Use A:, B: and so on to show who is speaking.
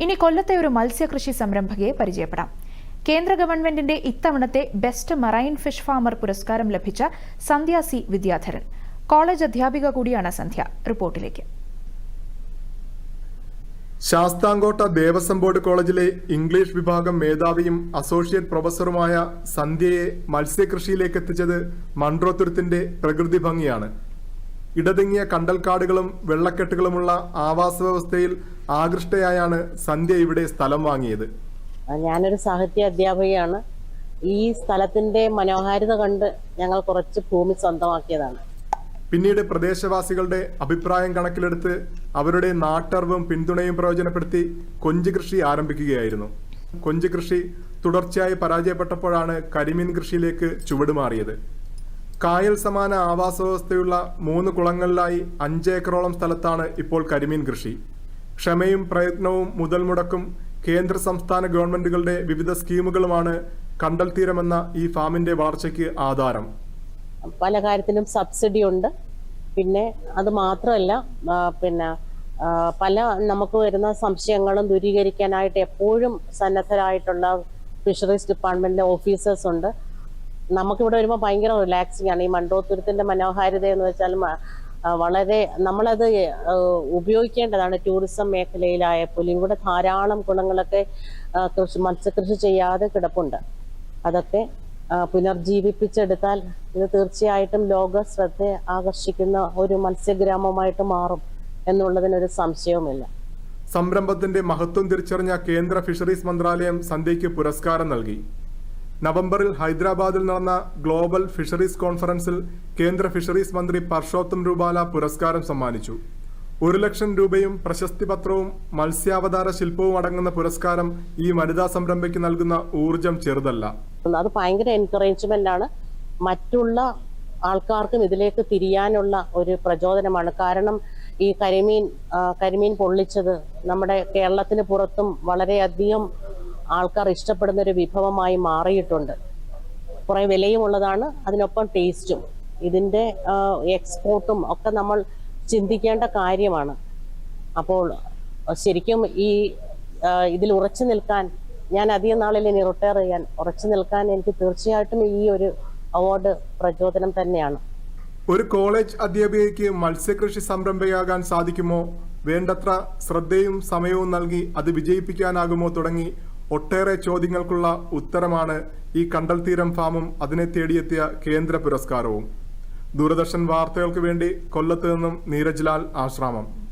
A: ഇനി കൊല്ലത്തെ ഒരു മത്സ്യകൃഷി സംരംഭകയെ പരിചയപ്പെടാം. കേന്ദ്ര ഗവൺമെന്റിന്റെ ഇത്തവണത്തെ ബെസ്റ്റ് മറൈൻ ഫിഷ് ഫാമർ പുരസ്കാരം ലഭിച്ച സന്ധ്യാസി വിദ്യാധരൻ. കോളേജ് അധ്യാപിക കൂടിയാണ് സന്ധ്യ. റിപ്പോർട്ടിലേക്ക്.
B: ശാസ്താംകോട്ട ദേവസ്വം ബോർഡ് കോളേജിലെ ഇംഗ്ലീഷ് വിഭാഗം മേധാവിയും അസോസിയേറ്റ് പ്രൊഫസറുമായ സന്ധ്യയെ മത്സ്യകൃഷിയിലേക്ക് എത്തിച്ചത് മൺട്രോത്തുരുത്തിന്റെ പ്രകൃതി ഭംഗിയാണ്. ഇടതിങ്ങിയ കണ്ടൽക്കാടുകളും വെള്ളക്കെട്ടുകളുമുള്ള ആവാസ വ്യവസ്ഥയിൽ ആകൃഷ്ടയായാണ് സന്ധ്യ ഇവിടെ സ്ഥലം വാങ്ങിയത്.
C: ഞാനൊരു സാഹിത്യ അധ്യാപികയാണ്. ഈ സ്ഥലത്തിന്റെ മനോഹാരിത കണ്ട് ഞങ്ങൾ കുറച്ച് ഭൂമി സ്വന്തമാക്കിയതാണ്.
B: പിന്നീട് പ്രദേശവാസികളുടെ അഭിപ്രായം കണക്കിലെടുത്ത് അവരുടെ നാട്ടറിവും പിന്തുണയും പ്രയോജനപ്പെടുത്തി കൊഞ്ച് കൃഷി ആരംഭിക്കുകയായിരുന്നു. കൊഞ്ച് കൃഷി തുടർച്ചയായി പരാജയപ്പെട്ടപ്പോഴാണ് കരിമീൻ കൃഷിയിലേക്ക് ചുവടുമാറിയത് കായൽ സമാന ആവാസ വ്യവസ്ഥയുള്ള മൂന്ന് കുളങ്ങളിലായി അഞ്ച് ഏക്കറോളം സ്ഥലത്താണ് ഇപ്പോൾ കരിമീൻ കൃഷി. ക്ഷമയും പ്രയത്നവും മുതൽ മുടക്കും കേന്ദ്ര സംസ്ഥാന ഗവൺമെന്റുകളുടെ വിവിധ സ്കീമുകളുമാണ് കണ്ടൽ തീരമെന്ന ഈ ഫാമിന്റെ വളർച്ചയ്ക്ക് ആധാരം.
C: പല കാര്യത്തിലും സബ്സിഡി ഉണ്ട്. പിന്നെ അത് മാത്രമല്ല പിന്നെ പല നമുക്ക് വരുന്ന സംശയങ്ങളും ദൂരീകരിക്കാനായിട്ട് എപ്പോഴും സന്നദ്ധരായിട്ടുള്ള ഫിഷറീസ് ഡിപ്പാർട്ട്മെന്റിലെ ഓഫീസേഴ്സ് ഉണ്ട്. നമുക്കിവിടെ വരുമ്പോൾ ഭയങ്കര റിലാക്സിങ് ആണ്. ഈ മണ്ടോത്തുരത്തിന്റെ മനോഹാരിത എന്ന് വെച്ചാൽ വളരെ നമ്മളത് ഉപയോഗിക്കേണ്ടതാണ്. ടൂറിസം മേഖലയിലായ പോലും ഇവിടെ ധാരാളം ഗുണങ്ങളൊക്കെ കൃഷി മത്സ്യകൃഷി ചെയ്യാതെ കിടപ്പുണ്ട്. അതൊക്കെ പുനർജീവിപ്പിച്ചെടുത്താൽ ഇത് തീർച്ചയായിട്ടും ലോക ശ്രദ്ധ ആകർഷിക്കുന്ന ഒരു മത്സ്യഗ്രാമമായിട്ട് മാറും എന്നുള്ളതിനൊരു സംശയവുമില്ല.
B: സംരംഭത്തിന്റെ മഹത്വം തിരിച്ചറിഞ്ഞ കേന്ദ്ര ഫിഷറീസ് മന്ത്രാലയം സന്ധ്യയ്ക്ക് പുരസ്കാരം നൽകി. നവംബറിൽ ഹൈദരാബാദിൽ നടന്ന ഗ്ലോബൽ ഫിഷറീസ് കോൺഫറൻസിൽ കേന്ദ്ര ഫിഷറീസ് മന്ത്രി പർഷോത്തം രൂപാല പുരസ്കാരം സമ്മാനിച്ചു. ഒരു ലക്ഷം രൂപയും പ്രശസ്തി പത്രവും മത്സ്യാവതാര ശില്പവും അടങ്ങുന്ന പുരസ്കാരം ഈ വനിതാ സംരംഭയ്ക്ക് നൽകുന്ന ഊർജം ചെറുതല്ല.
C: അത് ഭയങ്കര എൻകറേജ്മെന്റ് ആണ്. മറ്റുള്ള ആൾക്കാർക്കും ഇതിലേക്ക് തിരിയാനുള്ള ഒരു പ്രചോദനമാണ്. കാരണം ഈ കരിമീൻ കരിമീൻ പൊള്ളിച്ചത് നമ്മുടെ കേരളത്തിന് പുറത്തും വളരെയധികം ആൾക്കാർ ഇഷ്ടപ്പെടുന്ന ഒരു വിഭവമായി മാറിയിട്ടുണ്ട്. കുറേ വിലയും ഉള്ളതാണ് അതിനൊപ്പം ടേസ്റ്റും. ഇതിന്റെ എക്സ്പോർട്ടും ഒക്കെ നമ്മൾ ചിന്തിക്കേണ്ട കാര്യമാണ്. അപ്പോൾ ശരിക്കും ഈ ഇതിൽ ഉറച്ചു നിൽക്കാൻ ഞാൻ അധികം നാളിൽ ഇനി റിട്ടയർ ചെയ്യാൻ ഉറച്ചു നിൽക്കാൻ എനിക്ക് തീർച്ചയായിട്ടും ഈ ഒരു അവാർഡ് പ്രചോദനം തന്നെയാണ്.
B: ഒരു കോളേജ് അധ്യാപികയ്ക്ക് മത്സ്യകൃഷി സംരംഭയാകാൻ സാധിക്കുമോ? വേണ്ടത്ര ശ്രദ്ധയും സമയവും നൽകി അത് വിജയിപ്പിക്കാനാകുമോ തുടങ്ങി ഒട്ടേറെ ചോദ്യങ്ങൾക്കുള്ള ഉത്തരമാണ് ഈ കണ്ടൽ തീരം ഫാമും അതിനെ തേടിയെത്തിയ കേന്ദ്ര പുരസ്കാരവും. ദൂരദർശൻ വാർത്തകൾക്ക് വേണ്ടി കൊല്ലത്ത് നിന്നും നീരജ് ആശ്രാമം.